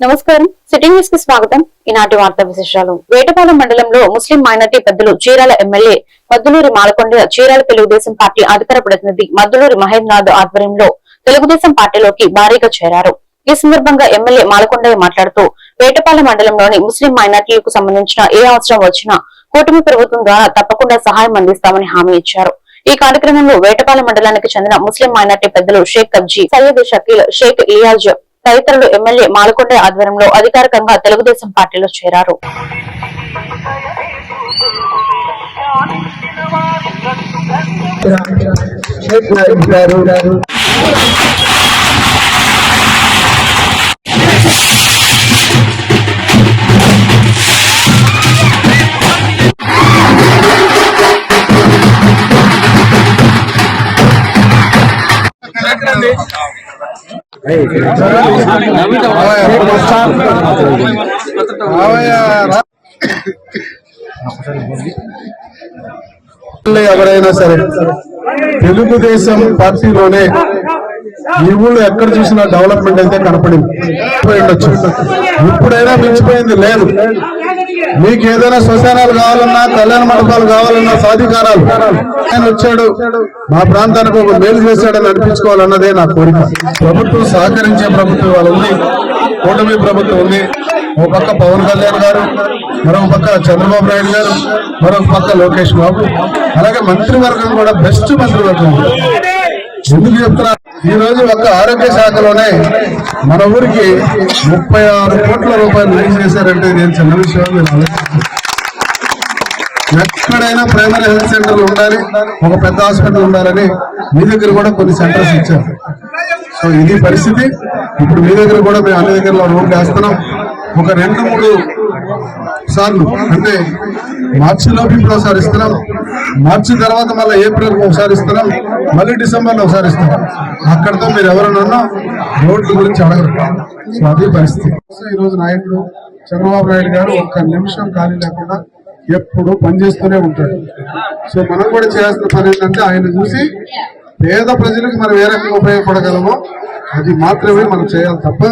నమస్కారం. సిటీ న్యూస్కి స్వాగతం. ఈనాటి వార్తా విశేషాలు. వేటపాలెం మండలంలో ముస్లిం మైనార్టీ పెద్దలు చీరాల ఎమ్మెల్యే మద్దులూరి మాలకొండ చీరాల తెలుగుదేశం పార్టీ అధికార ప్రతినిధి మద్దులూరి మహేంద్రనాథ్ ఆధ్వర్యంలో తెలుగుదేశం పార్టీలోకి భారీగా చేరారు. ఈ సందర్భంగా ఎమ్మెల్యే మాలకొండయ్య మాట్లాడుతూ వేటపాలెం మండలంలోని ముస్లిం మైనార్టీలకు సంబంధించిన ఏ అవసరం వచ్చినా కూటమి ప్రభుత్వం ద్వారా తప్పకుండా సహాయం అందిస్తామని హామీ ఇచ్చారు. ఈ కార్యక్రమంలో వేటపాలెం మండలానికి చెందిన ముస్లిం మైనార్టీ పెద్దలు షేక్ కబ్జీ సయ్యద్ షకీల్ షేక్ ఇయాజ్ తదితరులు ఎమ్మెల్యే మాలకొండ ఆధ్వర్యంలో అధికారికంగా తెలుగుదేశం పార్టీలో చేరారు. ఎవరైనా సరే తెలుగుదేశం పార్టీలోనే ఈ ఊళ్ళో ఎక్కడ చూసినా డెవలప్మెంట్ అయితే కనపడింది. ఇప్పుడైనా మించిపోయింది లేదు. మీకు ఏదైనా శ్మశానాలు కావాలన్నా కళ్యాణ మండపాలు కావాలన్నా సాధికారాలు. ఆయన వచ్చాడు. మా ప్రాంతానికి ఒక మేలు చేశాడని అనిపించుకోవాలన్నదే నా కోరిక. ప్రభుత్వం సహకరించే ప్రభుత్వం వాళ్ళు ఉంది. కూటమి ప్రభుత్వం ఉంది. ఒక పక్క పవన్ కళ్యాణ్ గారు మరొక పక్క చంద్రబాబు నాయుడు గారు మరొక పక్క లోకేష్ బాబు. అలాగే మంత్రివర్గం కూడా బెస్ట్ మంత్రివర్గం. ఎందుకు చెప్తున్నా? ఈ రోజు ఒక్క ఆరోగ్య శాఖలోనే మన ఊరికి ముప్పై ఆరు కోట్ల రూపాయలు రిలీజ్ చేశారంటే నేను చిన్న విషయం మీరు ఆలోచించండి. ఎక్కడైనా ప్రైమరీ హెల్త్ సెంటర్లు ఉండాలి ఒక పెద్ద హాస్పిటల్ ఉండాలని మీ దగ్గర కూడా కొన్ని సెంటర్స్ ఇచ్చారు. సో ఇది పరిస్థితి. ఇప్పుడు మీ దగ్గర కూడా మేము అన్ని దగ్గరలో రోడ్లు వేస్తున్నాం. ఒక రెండు మూడు సార్లు అంటే మార్చిలోపు ఇప్పుడు ఒకసారి ఇస్తున్నాం. మార్చి తర్వాత మళ్ళీ ఏప్రిల్ ఒకసారి ఇస్తున్నాం. మళ్ళీ డిసెంబర్లో ఒకసారి ఇస్తున్నాం. అక్కడితో మీరు ఎవరైనా రోడ్ల గురించి అడగరు. సో అది పరిస్థితి. ఈరోజు ఈ నాయకుడు చంద్రబాబు నాయుడు గారు ఒక్క నిమిషం ఖాళీ లేకుండా ఎప్పుడు పనిచేస్తూనే ఉంటాడు. సో మనం కూడా చేయాల్సిన పని ఏంటంటే ఆయన చూసి పేద ప్రజలకు మనం ఏ రకంగా ఉపయోగపడగలమో అది మాత్రమే మనం చేయాలి తప్ప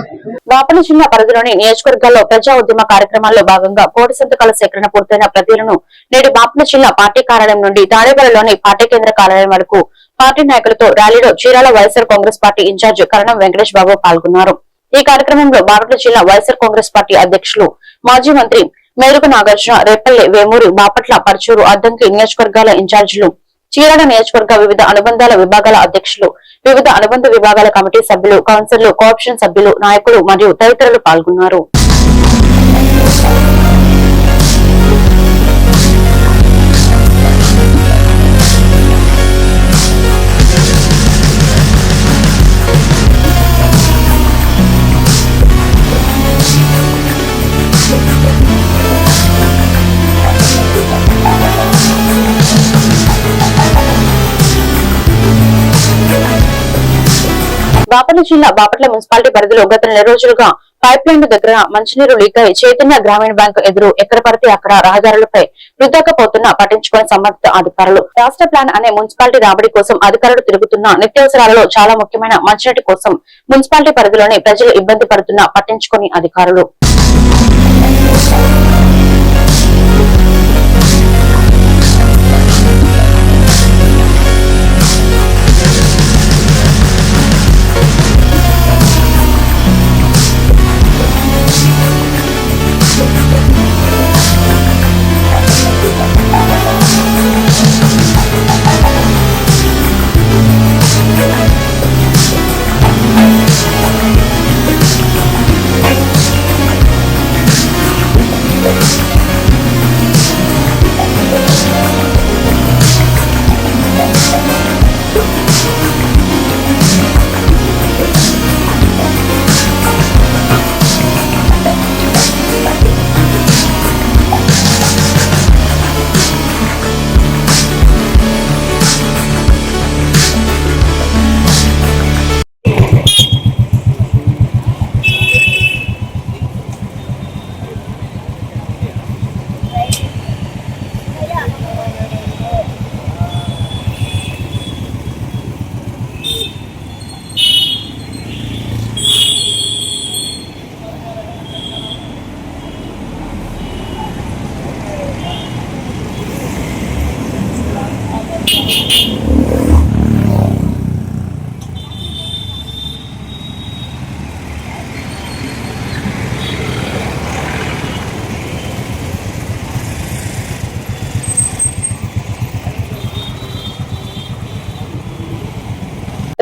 బాపట్ల జిల్లా పరిధిలోని నియోజకవర్గాల్లో ప్రజా ఉద్యమ కార్యక్రమాల్లో భాగంగా కోటి సంతకాల సేకరణ పూర్తయిన ప్రతిలను నేడు బాపట్ల జిల్లా పార్టీ కార్యాలయం నుండి తాడేపల్లిలోని పార్టీ కేంద్ర కార్యాలయం వరకు పార్టీ నాయకులతో ర్యాలీలో చీరాల వైఎస్ఆర్ కాంగ్రెస్ పార్టీ ఇన్ఛార్జ్ కరణం వెంకటేష్ బాబు పాల్గొన్నారు. ఈ కార్యక్రమంలో బాపట్ల జిల్లా వైఎస్ఆర్ కాంగ్రెస్ పార్టీ అధ్యక్షులు మాజీ మంత్రి మేరుకు నాగార్జున రేపల్లె వేమూరి బాపట్ల పరచూరు అద్దంకి నియోజకవర్గాల ఇన్ఛార్జీలు చీరాల నియోజకవర్గ వివిధ అనుబంధాల విభాగాల అధ్యక్షులు వివిధ అనుబంధ విభాగాల కమిటీ సభ్యులు కౌన్సిల్ కోఆప్షన్ సభ్యులు నాయకులు మరియు తదితరులు పాల్గొన్నారు. బాపట్ల జిల్లా బాపట్ల మున్సిపాలిటీ పరిధిలో గత నెల రోజులుగా పైప్ లైన్ దగ్గర మంచినీరు లీక్ అయి చైతన్య గ్రామీణ బ్యాంకు ఎదురు ఎక్కడ పడితే అక్కడ రహదారులపై వృద్ధాక పట్టించుకుని సంబంధిత అధికారులు. రాష్ట్ర ప్లాన్ అనే మున్సిపాలిటీ రాబడి కోసం అధికారులు తిరుగుతున్న నిత్యావసరాలలో చాలా ముఖ్యమైన మంచినీటి కోసం మున్సిపాలిటీ పరిధిలోని ప్రజలు ఇబ్బంది పడుతున్నా పట్టించుకుని అధికారులు.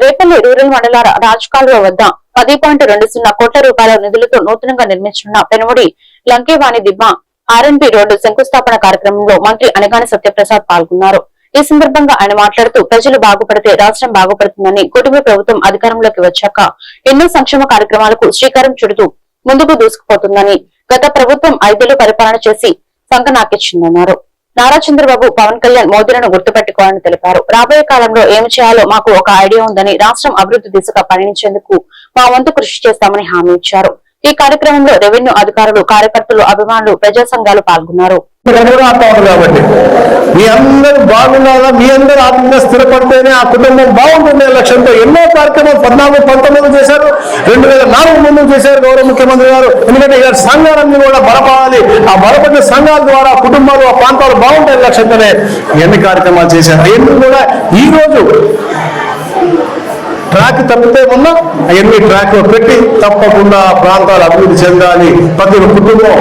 రేపల్లి రూరల్ మండల రాజకాలువ వద్ద పది పాయింట్ రెండు సున్నా కోట్ల రూపాయల నిధులతో నూతనంగా నిర్మించనున్న పెనుముడి లంకేవాణి దిబ్బ ఆర్ఎన్బి రోడ్డు శంకుస్థాపన కార్యక్రమంలో మంత్రి అనగాని సత్యప్రసాద్ పాల్గొన్నారు. ఈ సందర్భంగా ఆయన మాట్లాడుతూ ప్రజలు బాగుపడితే రాష్ట్రం బాగుపడుతుందని కుటుంబ ప్రభుత్వం అధికారంలోకి వచ్చాక ఎన్నో సంక్షేమ కార్యక్రమాలకు శ్రీకారం చుడుతూ ముందుకు దూసుకుపోతుందని గత ప్రభుత్వం ఐదేళ్ళు పరిపాలన చేసి సంకనాకిచ్చిందన్నారు నారా చంద్రబాబు పవన్ కళ్యాణ్ మోదీలను గుర్తుపెట్టుకోవాలని తెలిపారు. రాబోయే కాలంలో ఏమి చేయాలో మాకు ఒక ఐడియా ఉందని రాష్ట్రం అభివృద్ధి దిశగా పయనించేందుకు మా వంతు కృషి చేస్తామని హామీ ఇచ్చారు. ఈ కార్యక్రమంలో రెవెన్యూ అధికారులు కార్యకర్తలు అభిమానులు ప్రజా సంఘాలు పాల్గొన్నారు. ఆత్మ కాబట్టి? మీ అందరూ బాగున్నారా? మీ అందరూ ఆత్మీయంగా స్థిరపడితేనే ఆ కుటుంబం బాగుంటుండే లక్ష్యంతో ఎన్నో కార్యక్రమాలు పద్నాలుగు పంతొమ్మిది చేశారు. రెండు వేల నాలుగు ముందు చేశారు గౌరవ ముఖ్యమంత్రి గారు. ఎందుకంటే ఇలా సంఘాలన్నీ కూడా బలపడాలి. ఆ బలపడిన సంఘాల ద్వారా కుటుంబాలు ఆ ప్రాంతాలు బాగుంటాయి లక్ష్యంతోనే ఎన్ని కార్యక్రమాలు చేశారు. అవన్నీ కూడా ఈ రోజు ట్రాక్ తప్పితే మొన్న అవన్నీ ట్రాక్లో పెట్టి తప్పకుండా ప్రాంతాలు అభివృద్ధి చెందాలి. ప్రతి కుటుంబం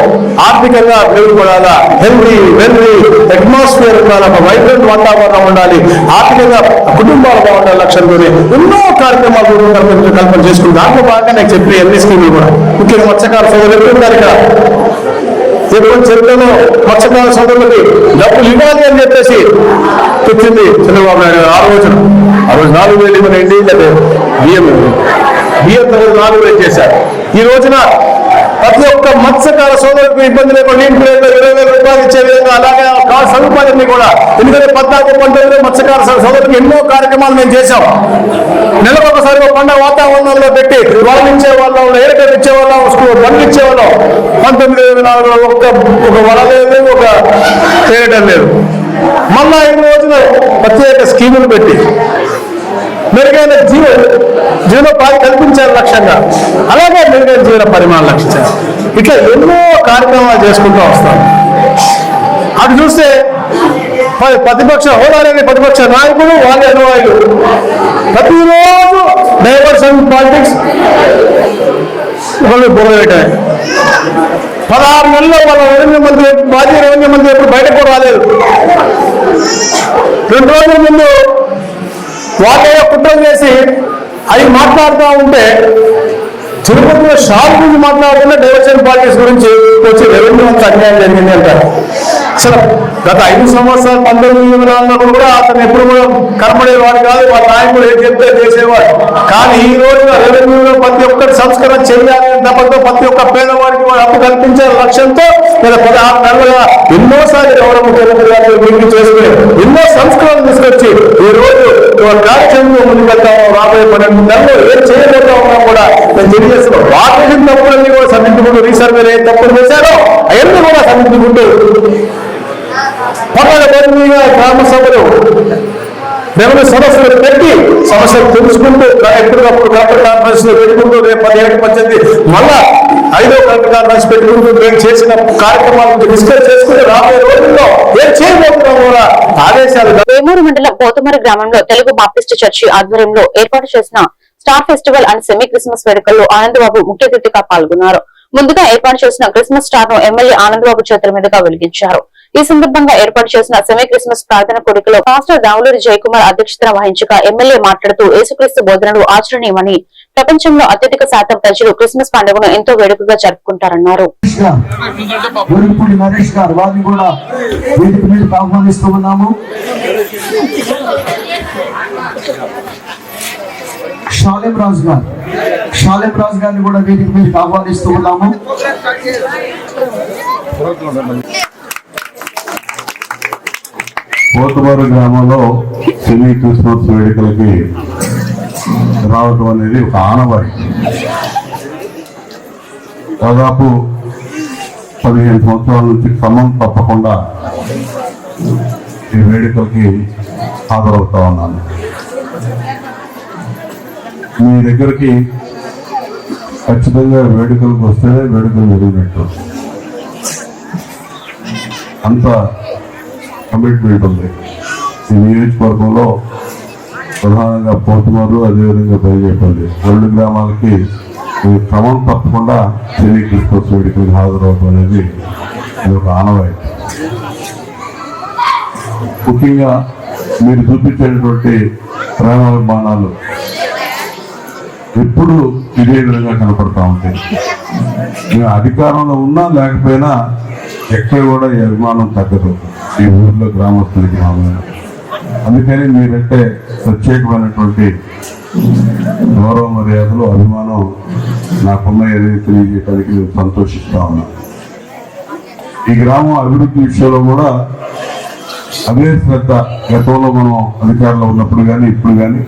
ఆర్థికంగా మెరుగుపడాలా? హెల్దీ వెల్దీ అట్మాస్ఫియర్ ఉండాలి. ఒక వైబ్రెంట్ వాతావరణం ఉండాలి. ఆర్థికంగా కుటుంబాలు బాగుండాలి లక్ష్యంతోనే ఎన్నో కార్యక్రమాలు కల్పన చేసుకుంది దాంట్లో బాగా నేను చెప్పిన ఎన్ని స్కీములు కూడా. ముఖ్యంగా మత్స్యకార సోదరులు ఉన్నారు ఇక్కడ. ఎప్పుడు చరిత్రలో మత్స్యకార సోదరులకి డబ్బులు ఇవ్వాలి అని చెప్పేసి తెచ్చింది చంద్రబాబు నాయుడు ఆ రోజున ఆ రోజు నాలుగు వేలు ఇవ్వనండి లేదా బియ్యం బియ్యం తరగతి నాలుగు వేలు చేశారు. ఈ రోజున ప్రతి ఒక్క మత్స్యకార సోదరులకు ఇబ్బంది లేకుండా ఇంటి రేట్లు ఇరవై వేల రూపాయలు ఇచ్చే విధంగా అలాగే ఆ కా- సదుపాయాన్ని కూడా ఎందుకంటే పద్నాలుగు పంటలు మత్స్యకార సోదరులకు ఎన్నో కార్యక్రమాలు మేము చేశాం. నెలకు ఒకసారి ఒక పండుగ వాతావరణంలో పెట్టి వలలు ఇచ్చే వాళ్ళం ఏడకలు ఇచ్చే వాళ్ళం స్కూల్ బండ్లు ఇచ్చే వాళ్ళం పంతొమ్మిది ఇరవై నాలుగులో ఒక ఒక వల లేదు ఒక చేయడం లేదు. మళ్ళా ఈ రోజున ప్రత్యేక స్కీములు పెట్టి మెరుగైన జీవ జీవనోపాధి కల్పించారు లక్ష్యంగా. అలాగే మెరుగైన జీవన పరిమాణం లక్షించారు. ఇట్లా ఎన్నో కార్యక్రమాలు చేసుకుంటూ వస్తాం. అటు చూస్తే ప్రతిపక్ష హోదాలేని ప్రతిపక్ష నాయకుడు వాళ్ళ అనువాయులు ప్రతిరోజు డైవర్స్ అండ్ ఒకళ్ళు వాళ్ళు బుర్రవేయటమే పదహారు నెలల్లో వాళ్ళ రెవెన్యూ మంత్రి మాజీ రెవెన్యూ మంత్రి ఎప్పుడు బయటకు కూడా రాలేదు. రెండు రోజుల ముందు వాళ్ళే కుట్ర చేసి అవి మాట్లాడుతూ ఉంటే తిరుపతిలో షాప్ గురించి మాట్లాడుతున్న డైవర్షన్ పార్టీస్ గురించి వచ్చి రెవెన్యూ అంత అన్యాయం జరిగింది అంటారు. అసలు గత ఐదు సంవత్సరాలు పంతొమ్మిది వందల అన్నప్పుడు కూడా అతను ఎప్పుడు కూడా కనపడేవాడు కాదు వాళ్ళ నాయకుడు ఏం చెప్తే చేసేవాడు. కానీ ఈ రోజున రెవెన్యూలో ప్రతి ఒక్కటి సంస్కరణ చేయాలి తప్పతో ప్రతి ఒక్క పేదవాడికి వాడు అప్పు కల్పించే లక్ష్యంతో గత పదహారు నెలలుగా ఎన్నోసార్లు గౌరవ ముఖ్యమంత్రి గారు మీటింగ్ చేసుకుని ఎన్నో సంస్కరణలు తీసుకొచ్చి ఈ రోజు కార్యక్రమంలో ముందుకెళ్తాము రాబోయే పన్నెండు నెలలు ఏం చేయబోతా ఉన్నా కూడా నేను తెలియజేస్తున్నాను. వాటి తప్పులన్నీ కూడా సరిదిద్దుకుంటూ రీసర్వే ఏ తప్పులు చేశారో అవన్నీ కూడా సరిదిద్దుకుంటూ బదిలీగా గ్రామ సభలు రెవెన్యూ సమస్యలు పెట్టి సమస్యలు తెలుసుకుంటూ ఎప్పటికప్పుడు కలెక్టర్ కాన్ఫరెన్స్లో పెట్టుకుంటూ రేపు పదిహేడు పద్దెనిమిది మళ్ళా ఐదో కలెక్టర్ కాన్ఫరెన్స్ పెట్టుకుంటూ మేము చేసిన కార్యక్రమాలను డిస్కస్ చేసుకుంటే రాబోయే రోజుల్లో ఏం చేయబోతున్నాం కూడా ఆదేశాలు వేమూరు మండలం పోతుమరి గ్రామంలో తెలుగు బాప్టిస్ట్ చర్చి ఆధ్వర్యంలో ఏర్పాటు చేసిన star festival and semi Christmas వేడుకల్లో ఆనందబాబు ముఖ్య అతిథిగా పాల్గొన్నారు. ముందుగా ఏర్పాటు చేసిన క్రిస్మస్ స్టార్ను ఎమ్మెల్యే ఆనందబాబు చేతుల మీదుగా వెలిగించారు. ఈ సందర్భంగా ఏర్పాటు చేసిన సెమీ క్రిస్మస్ ప్రార్థన కోరికలో పాస్టర్ దావులూరి జయకుమార్ అధ్యక్షతన వహించగా ఎమ్మెల్యే మాట్లాడుతూ యేసుక్రీస్తు బోధనలు ఆచరణీయమని ప్రపంచంలో అత్యధిక శాతం ప్రజలు క్రిస్మస్ పండుగను ఎంతో వేడుకగా జరుపుకుంటారన్నారు. నరేష్ షాలేం రాజు గారు షాలేం రాజు గారిని కూడా వీటికి మీరు ఆహ్వానిస్తూ ఉన్నాము. కోతబారు గ్రామంలో సెమీ క్రిస్మస్ వేడుకలకి రావటం అనేది ఒక ఆనవాయి. దాదాపు పదిహేను సంవత్సరాల నుంచి క్రమం తప్పకుండా ఈ వేడుకలకి హాజరవుతా ఉన్నాను. మీ దగ్గరికి ఖచ్చితంగా వేడుకలకు వస్తేనే వేడుకలు జరిగినట్టు. అంత కమిట్మెంట్ ఉంది. ఈ నియోజకవర్గంలో ప్రధానంగా పోతుమారు అదేవిధంగా బయలుదేపల్లి రెండు గ్రామాలకి ఈ క్రమం తప్పకుండా శని క్రిస్మస్ వేడుకలకు హాజరవడం అనేది ఇది ఒక ఆనవాయి ముఖ్యంగా మీరు చూపించేటటువంటి ప్రేమాభిమానాలు ఎప్పుడు ఇదే విధంగా కనపడతా ఉంటాయి. మేము అధికారంలో ఉన్నా లేకపోయినా ఎక్కడ కూడా ఈ అభిమానం తగ్గదు. ఈ ఊర్లో గ్రామస్తులకి మామూలు అందుకని మీరంటే ప్రత్యేకమైనటువంటి గౌరవ మర్యాదలు అభిమానం నాకున్నాయని ఏదైతే తెలియజేయడానికి నేను సంతోషిస్తా ఉన్నా. ఈ గ్రామం అభివృద్ధి విషయంలో కూడా అదే శ్రద్ధ గతంలో మనం అధికారంలో ఉన్నప్పుడు కానీ ఇప్పుడు కానీ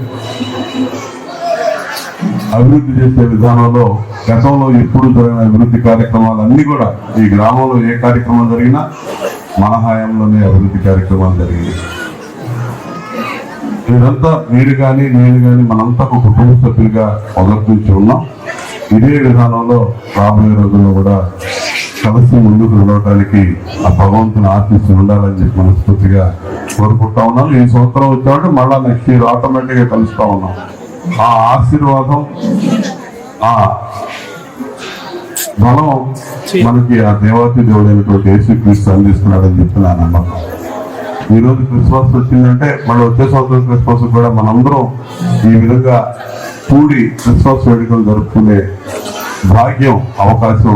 అభివృద్ధి చేసే విధానంలో గతంలో ఎప్పుడు జరిగిన అభివృద్ధి కార్యక్రమాలు అన్ని కూడా ఈ గ్రామంలో ఏ కార్యక్రమం జరిగినా మన హయాంలోనే అభివృద్ధి కార్యక్రమాలు జరిగింది మీరంతా మీరు కానీ నేను కానీ మనంతా ఒక కుటుంబ సభ్యులుగా మొదటి నుంచి ఉన్నాం. ఇదే విధానంలో రాబోయే రోజుల్లో కూడా కలిసి ముందుకు వెళ్ళడానికి ఆ భగవంతుని ఆశిస్తూ ఉండాలని చెప్పి మనస్ఫూర్తిగా కోరుకుంటా ఉన్నాం. ఈ సంవత్సరం వచ్చామంటే మళ్ళా నెక్స్ట్ ఇయర్ ఆటోమేటిక్గా గా కలుస్తా ఉన్నాం. ఆ ఆశీర్వాదం ఆ బలం మనకి ఆ దేవాతి దేవుడైనటువంటి యేసు క్రీస్తు అందిస్తున్నాడని చెప్పి నా నమ్మకం. ఈ రోజు క్రిస్మస్ వచ్చిందంటే మళ్ళీ వచ్చే సంవత్సరం క్రిస్మస్ కూడా మనందరం ఈ విధంగా కూడి క్రిస్మస్ వేడుకలు జరుపుకునే భాగ్యం అవకాశం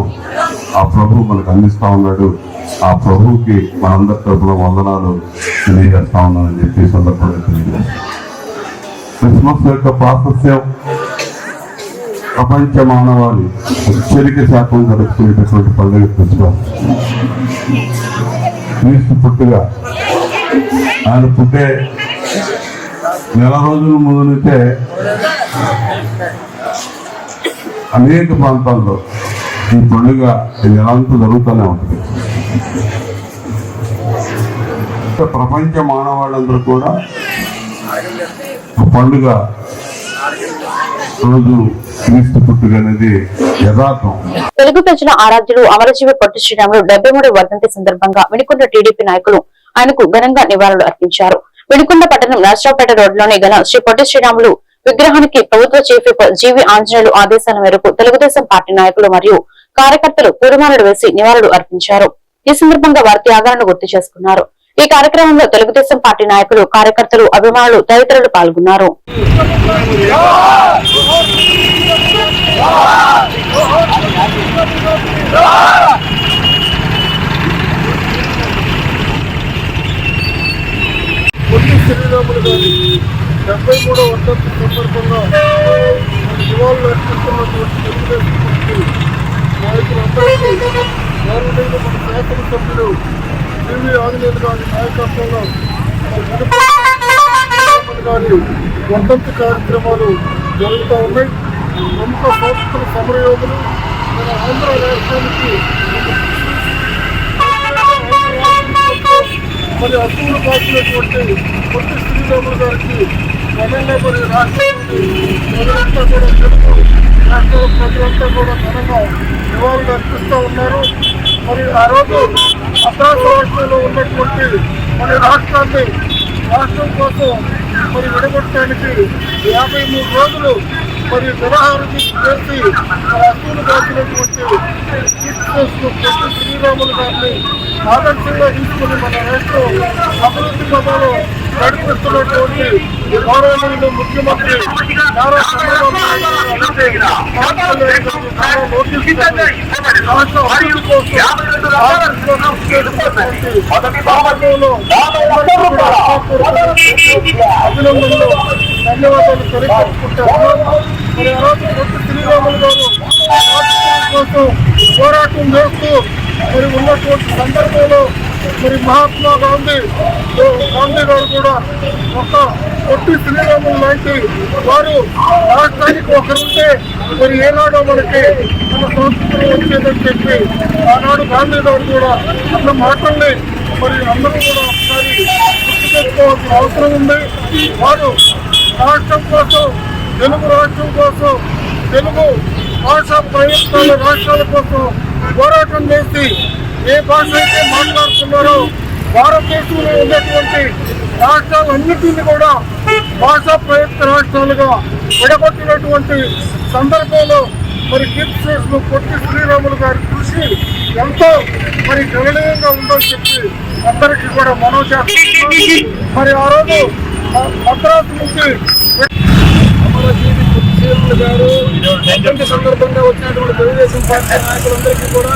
ఆ ప్రభు మనకు అందిస్తా ఉన్నాడు. ఆ ప్రభువుకి మనందరి తరపున వందనాలు తెలియజేస్తా ఉన్నానని చెప్పి సందర్భంగా తెలియజేస్తాం క్రిస్మస్ యొక్క ప్రాశస్యం ప్రపంచ మానవాళి అత్యధిక శాతం జరుపుకునేటటువంటి పండుగ క్రిస్మస్ క్రీస్తు పుట్టుగా ఆయన పుట్టే నెల రోజుల ముందు నుంచే అనేక ప్రాంతాల్లో ఈ పండుగ ఈ నెలంతా జరుగుతూనే ఉంటుంది. ప్రపంచ మానవాళ్ళందరూ కూడా పండుగ రోజు తెలుగు ప్రజల ఆరాధ్యులు అమరజీవి పొట్టి శ్రీరాములు డెబ్బై మూడు వర్ధంతి సందర్భంగా వినుకొండ టీడీపీ నాయకులు ఆయనకు ఘనంగా నివాళులు అర్పించారు. వినుకొండ పట్టణం నర్సరావుపేట రోడ్లోని గల శ్రీ పొట్టి శ్రీరాములు విగ్రహానికి ప్రభుత్వ చీఫ్ జీవి ఆంజనేయులు ఆదేశాల మేరకు తెలుగుదేశం పార్టీ నాయకులు మరియు కార్యకర్తలు పూలమాలలు వేసి నివాళులు అర్పించారు. ఈ సందర్భంగా వారి త్యాగాలను గుర్తు చేసుకున్నారు. ఈ కార్యక్రమంలో తెలుగుదేశం పార్టీ నాయకులు కార్యకర్తలు అభిమానులు తదితరులు పాల్గొన్నారు. డెబ్బై మూడో వర్ధంతి సందర్భంగా నివాళులు అర్పిస్తున్నటువంటి తెలుగుదేశం పార్టీ నాయకులందరికీ గౌరవనీయులు మన శాసనసభ్యులు టీవీ ఆంజనేయులు గారి నాయకత్వంలో గారి కార్యక్రమాలు జరుగుతూ ఉన్నాయి. ప్రముఖ సంస్థల సమరయోగులు మన ఆంధ్ర రాష్ట్రానికి మరి అసూలు కాసినటువంటి పొట్టి శ్రీరాములు గారికి ఘనంగా మరి రాష్ట్రంలోని ప్రజలంతా కూడా తెలుగు రాష్ట్రాల ప్రజలంతా కూడా ఘనంగా నివాళులు అర్పిస్తూ ఉన్నారు. మరి ఆ రోజు మద్రాసు రాష్ట్రంలో ఉన్నటువంటి మరి రాష్ట్రాన్ని రాష్ట్రం కోసం మరి విడగొట్టడానికి యాభై మూడు రోజులు మరి నిరాహారం చేసి అసూలు దాచినటువంటి పొట్టి శ్రీరాములు గారిని ఆదర్శంగా తీసుకుని మన రాష్ట్రం అభివృద్ధి పదంలో నడిపిస్తున్నటువంటి గౌరవనీయులు ముఖ్యమంత్రి నారా చంద్రబాబు అభినందనలు ధన్యవాదాలు తెలియజేసుకుంటా మరి ఆ రోజు పొట్టి శ్రీరాములు గారు కోసం పోరాటం చేస్తూ మరి ఉన్నటువంటి సందర్భంలో మరి మహాత్మా గాంధీ గాంధీ గారు కూడా ఒక పొట్టి శ్రీరాములు లాంటి వారు రాష్ట్రానికి ఒకరుంటే మరి ఏనాడో మనకి మన సంస్కృతి వచ్చేదని చెప్పి ఆనాడు గాంధీ గారు కూడా అన్న మాటల్ని మరి అందరూ కూడా ఒకసారి గుర్తు చేసుకోవాల్సిన అవసరం ఉంది. వారు రాష్ట్రం కోసం తెలుగు రాష్ట్రం కోసం తెలుగు భాష ప్రయత్నాల రాష్ట్రాల కోసం పోరాటం చేసి ఏ భాష అయితే మాట్లాడుతున్నారో భారతదేశంలో ఉన్నటువంటి రాష్ట్రాలన్నింటినీ కూడా భాషా ప్రయుక్త రాష్ట్రాలుగా విడగొట్టినటువంటి సందర్భంలో మరి కీర్తి చేసిన పొట్టి శ్రీరాములు గారి కృషి ఎంతో మరి గణనీయంగా ఉందని చెప్పి అందరికీ కూడా మనం చేస్తున్నాం. మరి ఆ రోజు మద్రాసు నుంచి అమరజీవి శ్రీరాములు గారు వర్ధంతి సందర్భంగా వచ్చినటువంటి తెలుగుదేశం పార్టీ నాయకులందరికీ కూడా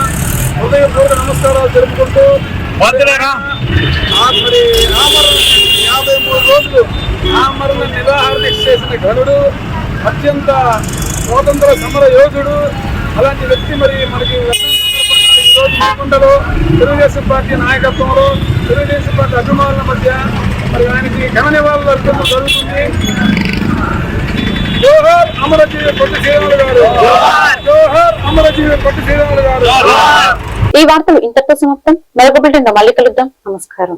హృదయపూర్వక నమస్కారాలు తెలుపుకుంటూ ఆ మరి ఆమరణ యాభై మూడు రోజులు ఆమరణ నిరాహార దీక్ష చేసిన ఘనుడు అత్యంత స్వాతంత్ర సమర యోధుడు అలాంటి వ్యక్తి మరి మనకి తెలుగుదేశం పార్టీ నాయకత్వంలో తెలుగుదేశం పార్టీ అభిమానుల మధ్య మరి ఆయనకి ఘన నివాళులు అర్పించడం జరుగుతుంది. జోహర్ అమరజీవి పొట్టి శ్రీరాములు గారు. జోహర్! అమరజీవి పొట్టి శ్రీరాములు గారు. ఈ వార్తలు ఇంతటితో సమాప్తం. మరొక బిల్డింగ్ మళ్ళీ కలుద్దాం. నమస్కారం.